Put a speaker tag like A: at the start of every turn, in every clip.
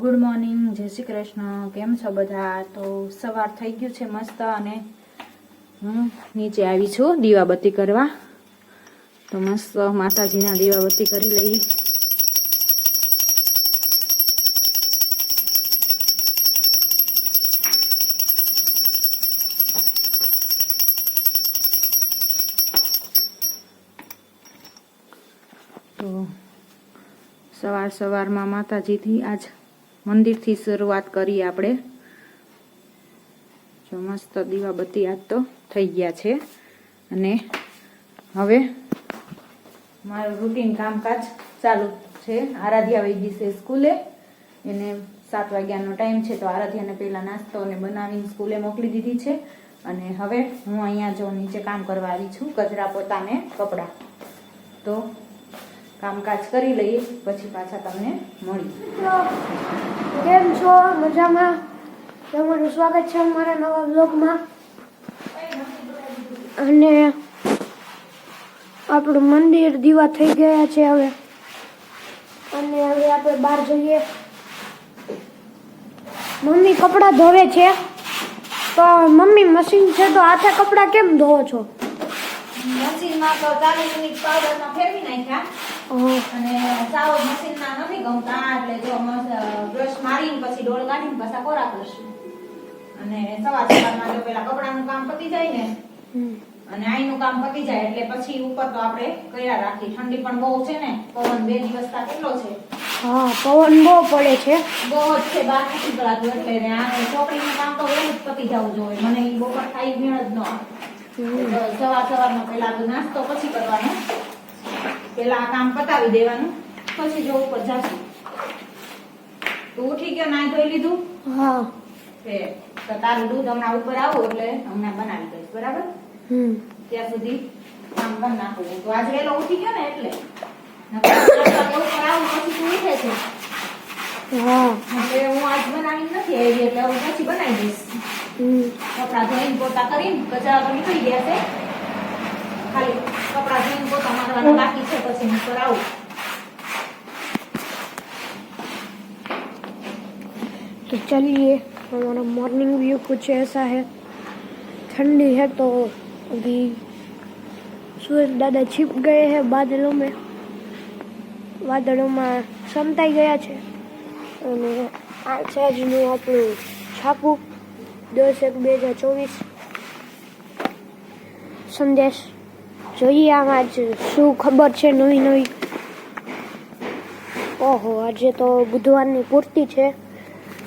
A: Good morning જય શ્રી કૃષ્ણ. કેમ છો બધા? તો સવાર થઈ ગયું છે મસ્ત અને હું નીચે આવી છું દીવાબત્તી કરવા. તો મસ્ત માતાજીના દીવાબત્તી કરી લઈ. તો સવાર સવારમાં માતાજીથી આજ મંદિરથી શરૂઆત કરીએ આપણે. જો મસ્ત દીવાબત્તી આજ તો થઈ ગયા છે. અને હવે મારું રૂટીન કામકાજ ચાલુ છે. આરાધ્યા વહી ગઈ છે સ્કૂલે. એને સાત વાગ્યાનો ટાઈમ છે તો આરાધ્યાને પહેલાં નાસ્તો અને બનાવીને સ્કૂલે મોકલી દીધી છે. અને હવે હું અહીંયા જો નીચે કામ કરવા આવી છું, કચરા પોતાને કપડાં. તો કામકાજ કરી લઈએ પછી પાછા તમને મળી
B: કેમ છો? મજામાં? તમારું સ્વાગત છે અમારા નવા બ્લોગમાં અને આપણું મંદિર દીવા થઈ ગયા છે હવે. અને હવે આપણે બહાર જઈએ. મમ્મી કપડાં ધોવે છે. તો મમ્મી મશીન છે તો હાથે કપડાં કેમ ધોવો છો?
A: મશીનમાં તો ચાલીસ મિનિટ પાવડરમાં ફેરવી નાખ્યા. અને સાવ મશીનના નથી ગમતા એટલે જો બ્રશ મારીને પછી ડોળ કાઢીને પાછા કોરા કરશું. અને સવાર સવારમાં જો પેલા કપડાનું કામ પતી જાય ને. અને આઈનું કામ પતી જાય એટલે પછી ઉપર તો આપણે કર્યા રાખી ઠંડી પણ બહુ છે ને પવન બે દિવસ તા કેટલો છે?
B: હા પવન બહુ પડે છે.
A: બહુ જ છે બહાર નથી નીકળાતું એટલે ને આ ચોકડીનું કામ તો વહેલું જ પતી જવું જોઈએ. મને એ બપોર થાય મેળ જ ન સવાર સવાર સવારમાં પેલા નાસ્તો પછી કરવાનો. પેલા આ કામ પતાવી દેવાનું. પછી જો ઉપર જાશું. તું ઉઠી ગયો નાઈ ધોઈ લીધું.
B: હા.
A: તે તો તારું દૂધ હમણાં ઉપર આવું એટલે હમણાં બનાવી દઈશ બરાબર? ત્યાં સુધી કામ કરી નાખવું તો આજ વહેલો ઉઠી ગયો ને એટલે. ઉપર આવું પછી તું ઉઠે છે. એટલે હું આજ બનાવી નથી આવી એટલે પછી બનાવી દઈશ. કપડા ધોઈને પોતા કરીને કચરા નીકળી ગયા છે. ખાલી કપડા ધોઈને પોતા મારવાના બાકી ઉપર આવું
B: तो चलिए हमारा मॉर्निंग व्यू कुछ ऐसा है ठंडी है तो अभी सूरज दादा छिप गए हैं बादलों में વાદળોમાં સમતાઈ ગયા છે અને આ છે આજનું આપણું છાપું દસ એક બે હજાર ચોવીસ સંદેશ જોઈએ આમાં જ શું ખબર છે, નવી નવી. ઓહો, આજે તો બુધવારની પૂર્તિ છે,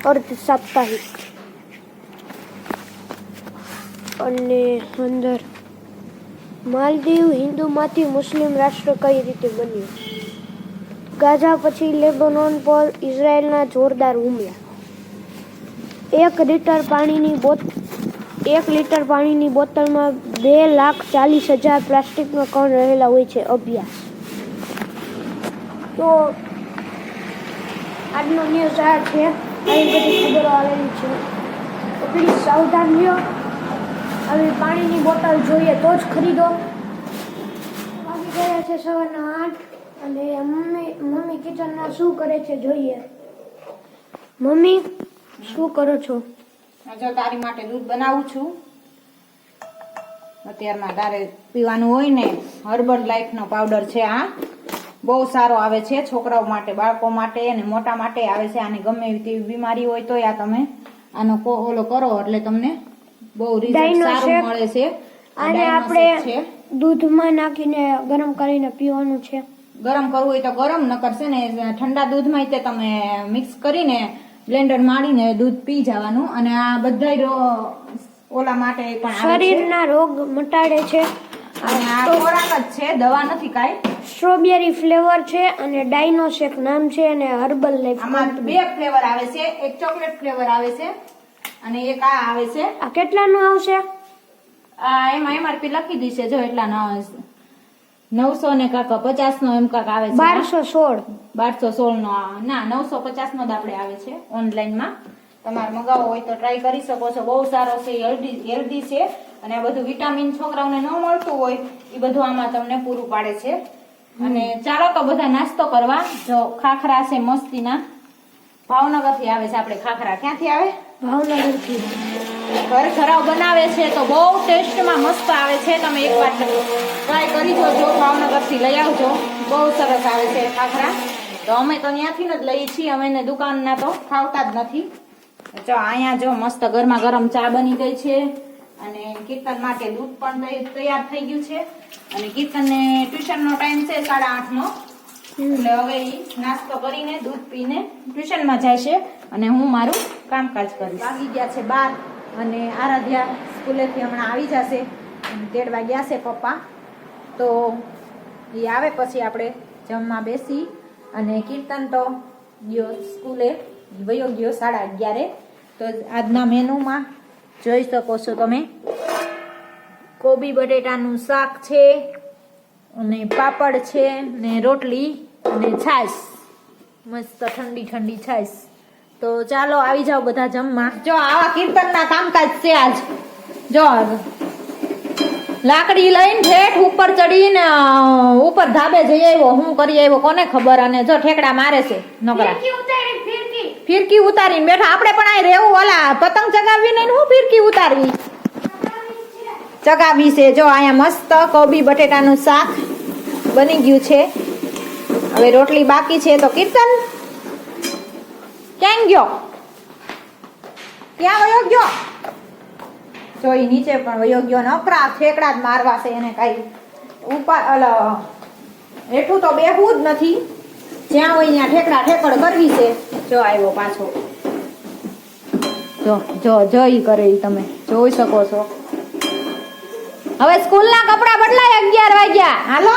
B: અર્ધ સાપ્તાહિક. અને અંદર માલદીવ હિન્દુમાંથી મુસ્લિમ રાષ્ટ્ર કઈ રીતે બન્યું? ગાઝા પછી લેબનોન પર ઇઝરાયલના જોરદાર હુમલા. એક લીટર પાણીની બોત એક લીટર પાણીની બોટલમાં બે લાખ ચાલીસ હજાર પ્લાસ્ટિકના કણ રહેલા હોય છે અભ્યાસ. તો આજનો ન્યૂઝ આ છે. આવી બધી ખબરો આવેલી છે. પ્લીઝ સાવધાન રહ્યો. આવી પાણીની બોટલ જોઈએ તો જ ખરીદો. બાકી ગયા છે સવારના આઠ અને મમ્મી મમ્મી કિચનમાં શું કરે છે જોઈએ? મમ્મી, શું કરો છો?
A: જો તારી માટે દૂધ બનાવું છું. અત્યારમાં તારે પીવાનું હોય ને હર્બલ લાઈફ નો પાવડર છે આ. બહુ સારો આવે છે છોકરાઓ માટે બાળકો માટે અને મોટા માટે આવે છે. આને ગમે એવી બીમારી હોય તો આ તમે આનો ઓલો કરો એટલે તમને બહુ રિઝલ્ટ સારું મળે છે. અને
B: આપણે દૂધમાં નાખીને ગરમ કરીને પીવાનું છે.
A: ગરમ કરવું હોય તો ગરમ ન કરશે ને ઠંડા દૂધમાં તે તમે મિક્સ કરીને બ્લેન્ડર મારીને દૂધ પી જવાનું અને આ બધા ઓલા માટે પણ
B: શરીરના રોગ મટાડે છે.
A: અને આ ખોરાક જ છે દવા નથી કાંઈ.
B: સ્ટ્રોબેરી ફ્લેવર છે અને ડાયનોસેક નામ છે અને હર્બલ લાઈફ
A: આમાં બે ફ્લેવર આવે છે એક ચોકલેટ ફ્લેવર આવે છે અને એક આ આવે છે.
B: આ કેટલાનું આવશે?
A: આ એમાં એમઆરપી લખી દી છે જો એટલા ના આવે છે નવસો ને કાક પચાસ નો એમ કાક આવે છે
B: બારસો સોળ.
A: બારસો સોળ નો ના નવસો પચાસ નો જ આપણે આવે છે ઓનલાઈનમાં તમારે મગાવવો હોય તો ટ્રાય કરી શકો છો. બહુ સારો છે હેલ્ધી હેલ્ધી છે. અને આ બધું વિટામિન છોકરાઓને ન મળતું હોય એ બધું આમાં તમને પૂરું પાડે છે. અને ચાલો તો બધા નાસ્તો કરવા. જો ખાખરા છે મસ્તીના. ભાવનગરથી આવે છે આપણે ખાખરા. ક્યાંથી આવે?
B: ભાવનગરથી.
A: ઘર ખરાબ બનાવે છે તો બહુ ટેસ્ટમાં મસ્ત આવે છે. તમે એકવાર ટ્રાય કરી જોજો, ભાવનગરથી લઈ આવજો. બહુ સરસ આવે છે ખાખરા તો અમે તો ત્યાંથી જ લઈએ છીએ, અમે ને દુકાનના તો ખાવતા જ નથી. જો અહીંયા જો મસ્ત ગરમા ગરમ ચા બની ગઈ છે અને કીર્તન માટે દૂધ પણ તૈયાર થઈ ગયું છે. અને કીર્તનને ટ્યુશનનો ટાઈમ છે સાડા આઠનો. એટલે હવે એ નાસ્તો કરીને દૂધ પીને ટ્યુશનમાં જાય છે અને હું મારું કામકાજ કરીશ. લાગી ગયા છે બાર. અને આરાધ્યા સ્કૂલેથી હમણાં આવી જશે. તેડવા ગયા છે પપ્પા. તો એ આવે પછી આપણે જમવા બેસી અને કીર્તન તો ગયો સ્કૂલે. વયો ગયો સાડા અગિયારે. તો આજના મેનુમાં જોઈ શકો છો તમે. કોબી બટેટાનું શાક છે, અને પાપડ છે, ને રોટલી, અને છાશ. મસ્ત ઠંડી ઠંડી છાશ. તો ચાલો આવી જાઓ બધા જમવા. જો આવા કીર્તનના કામકાજ છે આજ. જો લાકડી લઈને ઠેઠ ઉપર ચડીને ઉપર ધાબે જઈ આવ્યો. હું કરી આવ્યો? કોને ખબર? અને જો ઠેકડા મારે છે નોકરા ફિરકી ઉતારીને બેઠા. આપણે પણ અહીં રહેવું. ઓલા પતંગ ચગાવીને ને હું ફિરકી ઉતારવી? ચગાવી છે. જો અહીંયા મસ્ત કોબી બટેટાનું શાક બની ગયું છે. હવે રોટલી બાકી છે. તો કીર્તન. ક્યાં ગયો? ક્યાં વયો ગયો? જો નીચે પણ વયો ગયો નકરા ઠેકડા જ મારવા છે એને કઈ. ઉપર અલ હેઠું તો બેહવું જ નથી. જ્યાં હોય ત્યાં ઠેકડા ઠેકડ કરવી છે. જો આવ્યો પાછો. જો જો જો ઈ કરે ઈ તમે. જોઈ શકો છો. હવે સ્કૂલના કપડા બદલાય અગિયાર વાગ્યા. હાલો?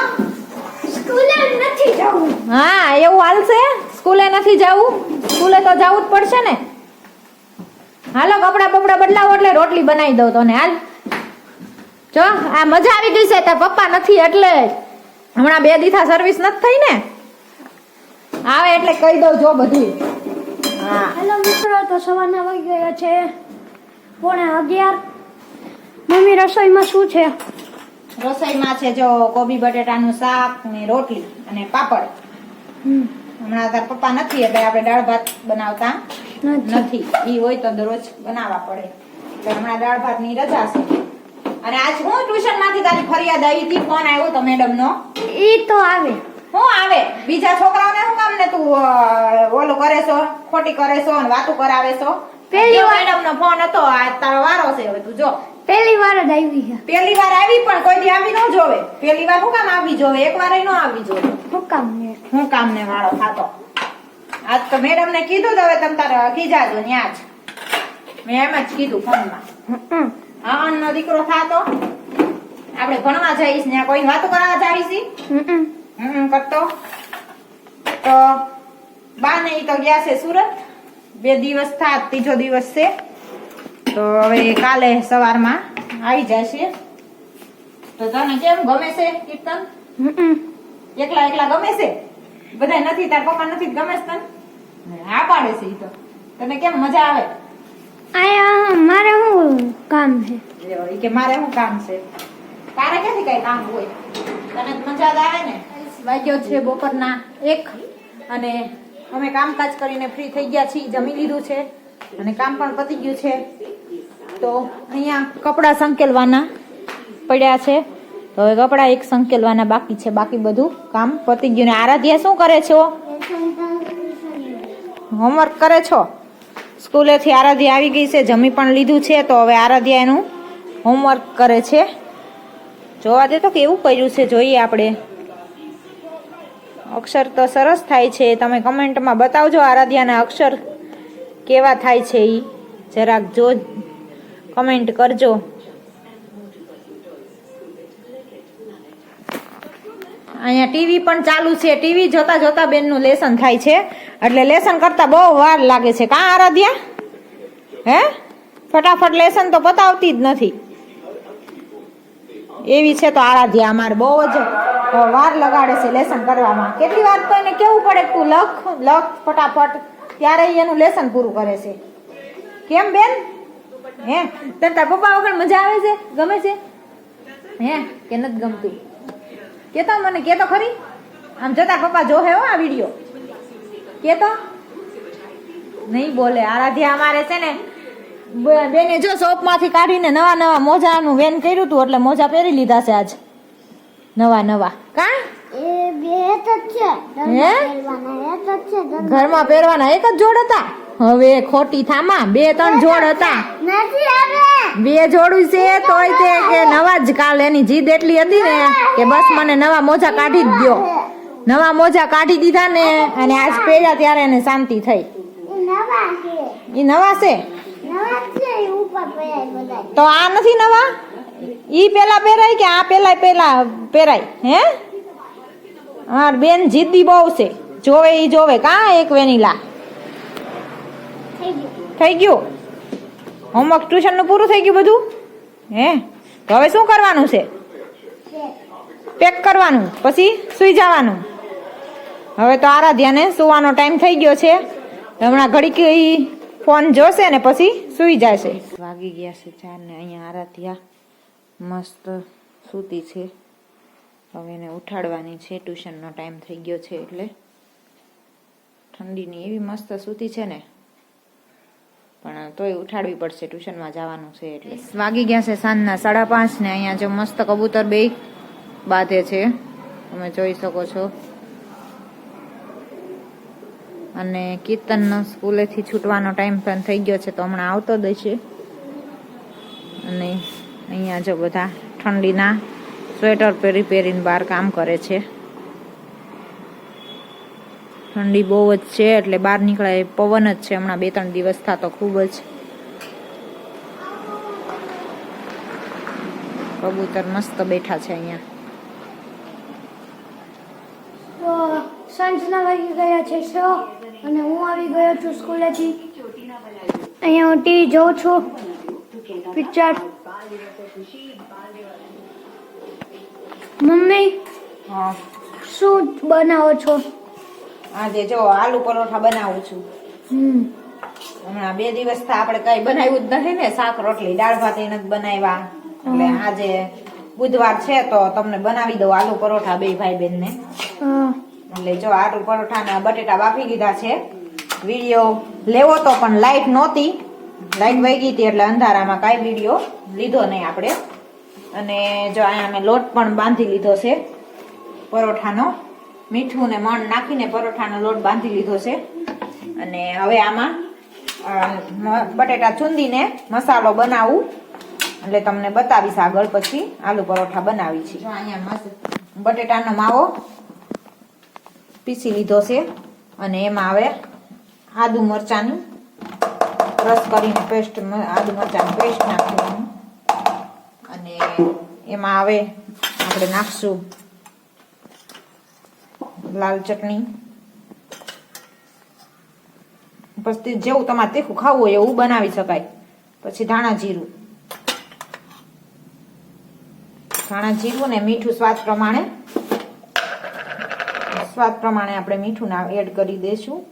B: સ્કૂલે નથી જવું.
A: હા એવું હાલશે? સ્કૂલે નથી જવું? સ્કૂલે તો જવું જ પડશે ને. હાલો કપડા બપડા બદલાવો એટલે રોટલી બનાવી દઉં તને. હાલ. જો આ મજા આવી ગઈ છે તાર પપ્પા નથી એટલે હમણાં બે દીથા સર્વિસ નથી થઈ ને. આવે એટલે કહી દઉં જો બધું. હા.
B: હેલો મિત્રો તો સવારના વાગી ગયા છે. પોણે અગિયાર. મમ્મી રસોઈમાં શું છે?
A: રસોઈમાં છે જો કોબી બટેટાનું શાક ને રોટલી અને પાપડ.
B: હમ,
A: હમણાં તાર પપ્પા નથી એટલે આપણે દાળ ભાત બનાવતા
B: નથી.
A: ઈ હોય તો દરરોજ બનાવવા પડે. એટલે હમણાં દાળ ભાતની રજા છે. અને આજ હું ટ્યુશનમાંથી તારી ફરિયાદ આવી હતી ફોન આવ્યો તો મેડમ નો
B: ઈ તો આવે.
A: હું આવે? બીજા છોકરાઓને શું કામ ને તું ઓલું કરે છો ખોટી કરે છો અને વાતું કરાવે છો? મેડમ નો ફોન હતો? આજ તારો વારો છે. હવે તું જો.
B: પહેલી વાર જ આવી છે
A: પહેલી વાર આવી પણ કોઈ દી આવી ન જોવે. પહેલી વાર હું કામ આવી જોવે? એક વાર ન આવી જોવે.
B: શું કામ ને?
A: હું કામ ને વાળો થાતો આજ તો મેડમ ને કીધું તો હવે તમ તારે ખીજાજો ને જ. મેં એમ જ કીધું ફોનમાં હા નો દીકરો થાતો. આપણે ભણવા જઈશ ને કોઈ વાતો કરવા જાવીશી.
B: હમ
A: કરતો. તો બા ને ઈ તો ગયા છે સુરત. બે દિવસ થાત ત્રીજો દિવસ છે. તો હવે કાલે સવારમાં આવી જશે. તો તને કેમ ગમે છે કીર્તન. એકલા એકલા ગમે છે? બધા નથી તાર પપ્પા નથી ગમે છે તને? હા પાડે છે તો. તને કેમ મજા આવે?
B: આયા મારે શું કામ છે?
A: કે મારે શું કામ છે? તારે ક્યાંથી કઈ કામ હોય? તને મજા જ આવે ને? વાગ્યો છે બપોરના એક અને અમે કામકાજ કરીને ફ્રી થઈ ગયા છીએ જમી લીધું છે અને કામ પણ પતી ગયું છે. તો અહીંયા કપડાં સંકેલવાના પડ્યા છે. તો હવે કપડાં એક સંકેલવાના બાકી છે, બાકી બધું કામ પતી ગયું ને આરાધ્યા શું કરે છો હોમવર્ક કરે છો? સ્કૂલેથી આરાધ્યા આવી ગઈ છે, જમી પણ લીધું છે, તો હવે આરાધ્યા એનું હોમવર્ક કરે છે. જોવા દે તો કેવું કર્યું છે, જોઈએ આપણે. અક્ષર તો સરસ થાય છે, તમે કમેન્ટમાં બતાવજો આરાધ્યાના અક્ષર કેવા થાય છે એ જરાક જો કમેન્ટ કરજો. અહીંયા ટીવી પણ ચાલુ છે. ટીવી જોતા જોતા બેનનું લેસન થાય છે. એટલે લેસન કરતા બહુ વાર લાગે છે. કાં આરાધ્યા? હે? ફટાફટ લેસન તો પતાવતી જ નથી. એવી છે તો આરાધ્યા અમારે બહુ જ વાર લગાડે છે લેસન કરવામાં. કેટલી વાર તો એને કેવું પડે તું લખ લખ ફટાફટ. ત્યારે એનું લેસન પૂરું કરે છે. કેમ બેન? હે? તને તાર પપ્પા વગર મજા આવે છે? ગમે છે? હે? કે નથી ગમતું? કેતો મને? કેતો ખરી? આમ જો તાર પપ્પા જોહે હો આ વીડિયો. કેતો? નહીં બોલે. આરાધ્યા અમારે છે ને બેને જો શોપમાંથી કાઢીને નવા નવા મોજાનું વેન કર્યું હતું એટલે મોજા પહેરી લીધા છે આજ. નવા નવા. કા? ઘરમાં પહેરવાના એક જ જોડ હતા? હવે ખોટી થામા. બે ત્રણ જોડ હતા. બે જોડું છે તોય તે કે નવા જ કાલ એની જીદ એટલી હતી ને કે બસ મને નવા મોજા કાઢી જ દ્યો. નવા મોજા કાઢી દીધા ને અને આજ પહેર્યા ત્યારે એને શાંતિ થઈ.
B: એ નવા છે.
A: તો આ નથી નવા? ઈ પેલા પહેરાય કે આ પેલા પેલા પહેરાય? હે? હા બેન જીદ્દી બહુ છે. જોવે ઈ જોવે. કા એક વેનીલા?
B: થઈ ગયું?
A: હોમવર્ક ટ્યુશનનું પૂરું થઈ ગયું બધું? હે? તો હવે શું કરવાનું છે? પેક કરવાનું, પછી સુઈ જવાનું. હવે તો આરાધ્યાને સુવાનો ટાઈમ થઈ ગયો છે. હમણાં ઘડીક ફોન જોશે ને પછી સુઈ જશે. વાગી ગયા છે ચાર ને અહીંયા આરાધ્યા મસ્ત સૂતી છે. હવે એને ઉઠાડવાની છે ટ્યુશનનો ટાઈમ થઈ ગયો છે એટલે. ઠંડીની એવી મસ્ત સૂતી છે ને. પણ તોય ઉઠાડવી પડશે, ટ્યુશનમાં જવાનું છે એટલે. વાગી ગયા છે સાંજના સાડા પાંચ ને અહીંયા જો મસ્ત કબૂતર બે બાંધે છે. તમે જોઈ શકો છો. અને કીર્તનનો સ્કૂલેથી છૂટવાનો ટાઈમ પણ થઈ ગયો છે, તો હમણાં આવતો જ છે અને અહીંયા જો બધા ઠંડીના સ્વેટર પહેરી પહેરીને બહાર કામ કરે છે. ઠંડી બહુ જ છે એટલે બહાર નીકળાય પવન જ છે. હમણાં બે ત્રણ દિવસ થતો ખૂબ જ. કબૂતર મસ્ત બેઠા છે અહીંયા.
B: સાંજના વાગી ગયા છે સો અને હું આવી ગયો છું સ્કૂલેથી. અહીંયા હું ટીવી જોઉં છું. પિક્ચર. મમ્મી શું બનાવો છો?
A: આજે જો આલુ પરોઠા બનાવું છું.
B: હમ.
A: હમણાં બે દિવસ આપણે કઈ બનાવ્યું જ નથી ને શાક રોટલી દાળ ભાત એ નથી બનાવ્યા. એટલે આજે બુધવાર છે તો તમને બનાવી દઉં આલુ પરોઠા બે ભાઈ બેન ને એટલે જો આલુ પરોઠા ને બટેટા બાફી દીધા છે. વીડિયો લેવો તો પણ લાઈટ નહોતી. લાઈટ વહી ગઈ હતી એટલે અંધારામાં કાંઈ વીડિયો લીધો નહીં આપણે. અને જો અહીંયા મેં લોટ પણ બાંધી લીધો છે પરોઠાનો. મીઠું ને મણ નાખીને પરોઠાનો લોટ બાંધી લીધો છે. અને હવે આમાં બટેટા ચૂંદીને મસાલો બનાવું. એટલે તમને બતાવીશ આગળ પછી આલુ પરોઠા બનાવી છે. અહીંયા મસ્ત બટેટાનો માવો પીસી લીધો છે. અને એમાં હવે આદુ મરચાંની રસ કરીને પેસ્ટ આદુ મરચાંની પેસ્ટ નાખવાનું. અને એમાં હવે આપણે નાખશું લાલ ચટણી. પછી જેવું તમારે તીખું ખાવું હોય એવું બનાવી શકાય. પછી ધાણા જીરું. ધાણા જીરું ને મીઠું સ્વાદ પ્રમાણે. સ્વાદ પ્રમાણે આપણે મીઠું ના એડ કરી દઈશું.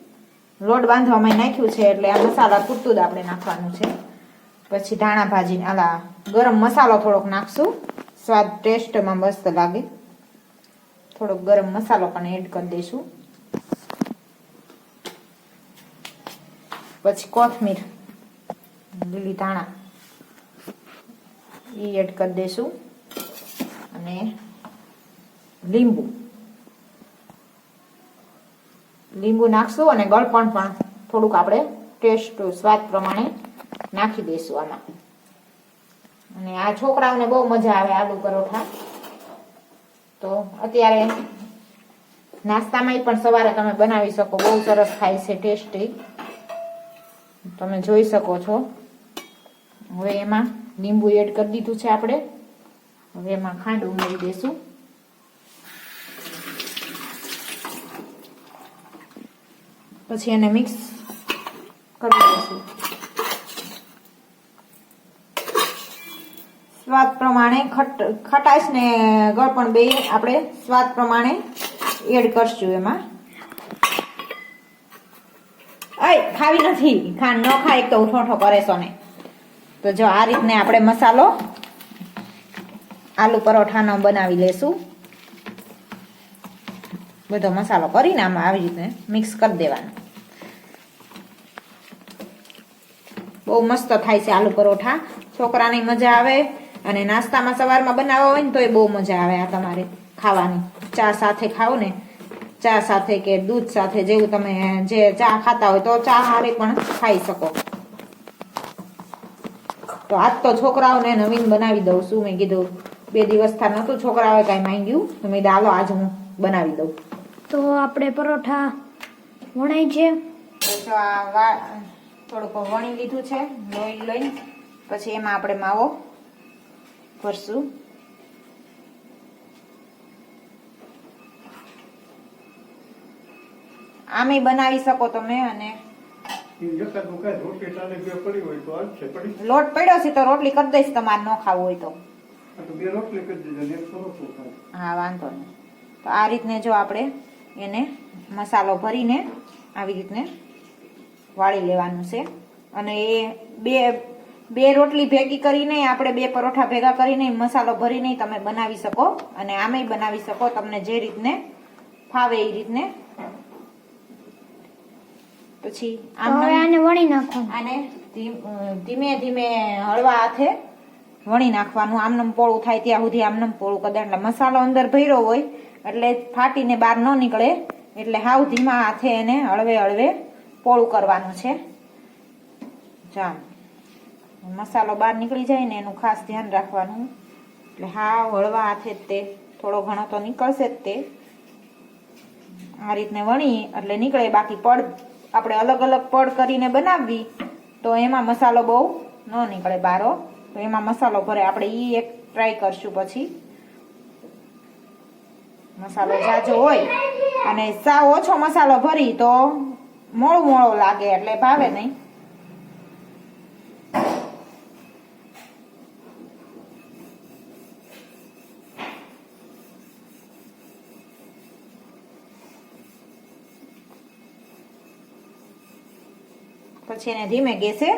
A: લોટ બાંધવામાં નાખ્યું છે એટલે આ મસાલા પૂરતું જ આપણે નાખવાનું છે. પછી ધાણા ભાજી આલા ગરમ મસાલો થોડોક નાખશું. સ્વાદ ટેસ્ટમાં મસ્ત લાગે. થોડોક ગરમ મસાલો પણ એડ કરી દઈશું. પછી કોથમીર, લીલી ધાણા, એ એડ કરી દઈશું. અને લીંબુ. લીંબુ નાખશું અને ગળપણ પણ થોડુંક આપણે ટેસ્ટ સ્વાદ પ્રમાણે નાખી દઈશું આમાં. અને આ છોકરાઓને બહુ મજા આવે આલુ પરોઠા. તો અત્યારે નાસ્તામાં પણ સવારે તમે બનાવી શકો. બહુ સરસ થાય છે, ટેસ્ટી. તમે જોઈ શકો છો. હવે એમાં લીંબુ એડ કરી દીધું છે આપણે. હવે એમાં ખાંડ ઉમેરી દઈશું પછી એને મિક્સ કરી દઈશું સ્વાદ પ્રમાણે ખટ, ખટાશ ને ગળપણ બે આપણે સ્વાદ પ્રમાણે એડ કરશું એમાં. અય, ખાવી નથી. ખાંડ ન ખાય તો ઉઠોઠો કરે ને. તો જો આ રીતને આપણે મસાલો, આલુ પરોઠાનો બનાવી લેશું. બધો મસાલો કરીને આમાં આવી રીતે મિક્સ કરી દેવાનો. બહુ મસ્ત થાય છે આલુ પરોઠા. છોકરાની મજા આવે. અને નાસ્તામાં સવારમાં બનાવવા હોય ને તો એ બહુ મજા આવે આ તમારે ખાવાની. ચા સાથે ખાઓ ને. ચા સાથે કે દૂધ સાથે જેવું તમે જે ચા ખાતા હોય તો ચા હારે પણ ખાઈ શકો. તો આજ તો છોકરાઓને નવીન બનાવી દઉં શું મેં કીધું બે દિવસ થા નહોતું છોકરાઓએ કાંઈ માંગ્યું. તો મેં દાલો આજ હું બનાવી દઉં.
B: તો આપણે પરોઠા વણાય છે.
A: તો આ વા થોડુંક વણી લીધું છે. લોહી લઈ પછી એમાં આપણે માવો ભરશું આમે બનાવી શકો તમે અને લોટ પડ્યો છે તો રોટલી કરી દઈશ તમારે ન ખાવું હોય તો. હા વાંધો નહીં. તો આ રીતને જો આપણે એને મસાલો ભરીને આવી રીતને વાળી લેવાનું છે. અને એ બે બે રોટલી ભેગી કરીને આપણે બે પરોઠા ભેગા કરીને મસાલો ભરીને તમે બનાવી શકો. અને આમે બનાવી શકો તમને જે રીતને ફાવે એ રીતને. પછી
B: આને વણી નાખવાનું
A: આને ધીમે ધીમે હળવા હાથે વણી નાખવાનું. આમનમ પોળું થાય ત્યાં સુધી આમનમ પોળું. કદાચ એટલે મસાલો અંદર ભર્યો હોય એટલે ફાટીને બહાર ન નીકળે. એટલે હાવ ધીમા હાથે એને હળવે હળવે પોળું કરવાનું છે. જામ મસાલો બહાર નીકળી જાય ને એનું ખાસ ધ્યાન રાખવાનું. એટલે હા, હળવા હાથે જ તે. થોડો ઘણો તો નીકળશે જ તે. આ રીતને વણી એટલે નીકળે. બાકી પડ આપણે અલગ અલગ પડ કરીને બનાવવી, તો એમાં મસાલો બહુ ન નીકળે બારો. તો એમાં મસાલો ભરે. આપણે એ એક ટ્રાય કરશું પછી. મસાલો જાજો હોય અને સાવ ઓછો મસાલો ભરી તો મોળું મોળો લાગે એટલે ભાવે નહીં. પછી એને ધીમે ગેસે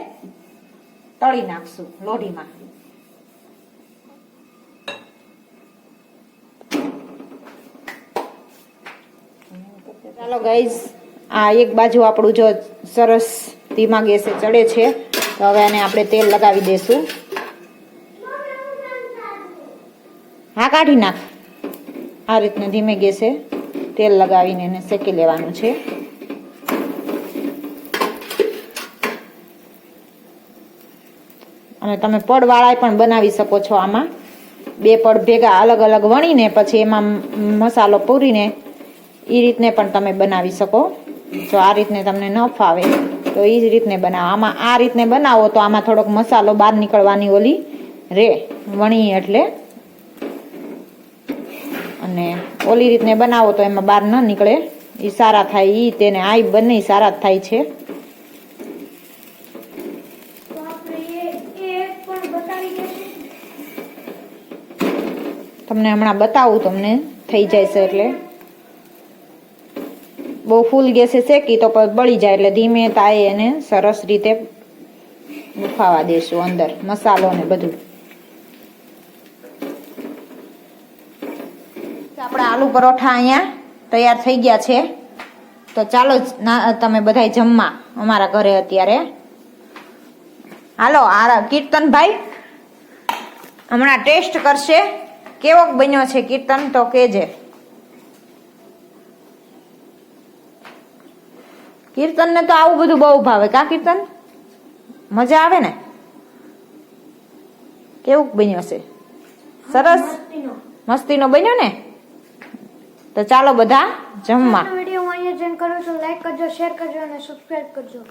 A: તળી નાખશું લોઢીમાં. ચાલો ગાઈઝ આ એક બાજુ આપણું જો સરસ ધીમા ગેસે ચડે છે, તો હવે આને આપણે તેલ લગાવી દેશું. હા, કાઢી નાખ. આ રીતના ધીમે ગેસે તેલ લગાવીને એને શેકી લેવાનું છે. અને તમે પડવાળા પણ બનાવી શકો છો આમાં. બે પડ ભેગા અલગ અલગ વણીને પછી એમાં મસાલો પૂરીને એ રીતને પણ તમે બનાવી શકો. જો આ રીતને તમને ન ફાવે, તો એ જ રીતને બનાવો. આમાં આ રીતને બનાવો તો આમાં થોડોક મસાલો બહાર નીકળવાની ઓલી રે, વણી એટલે. અને ઓલી રીતને બનાવો તો એમાં બહાર ન નીકળે. એ સારા થાય એ તેને આ બંને સારા જ થાય છે
B: તો આપણે એ એ પણ બતાવી દઈશું
A: તમને હમણાં બતાવું તમને. થઈ જાય છે એટલે. બહુ ફૂલ ગેસે શેકી તો બળી જાય એટલે ધીમે તાએ એને સરસ રીતે બફાવા દેશું અંદર, મસાલો ને બધું. આપણા આલુ પરોઠા અહીંયા તૈયાર થઈ ગયા છે. તો ચાલો તમે બધાય જમવા અમારા ઘરે અત્યારે. હાલો, આ કીર્તનભાઈ હમણાં ટેસ્ટ કરશે. કેવો બન્યો છે કીર્તન તો કેજે. કીર્તનને તો આવું બધું બહુ ભાવે કા કીર્તન? મજા આવે ને? કેવું બન્યો છે? સરસ?
B: મસ્તીનો.
A: મસ્તીનો બન્યો ને? તો ચાલો બધા જમવા.
B: વીડિયો અહીંયા જોઈન કરું છું. લાઈક કરજો શેર કરજો અને સબસ્ક્રાઇબ કરજો.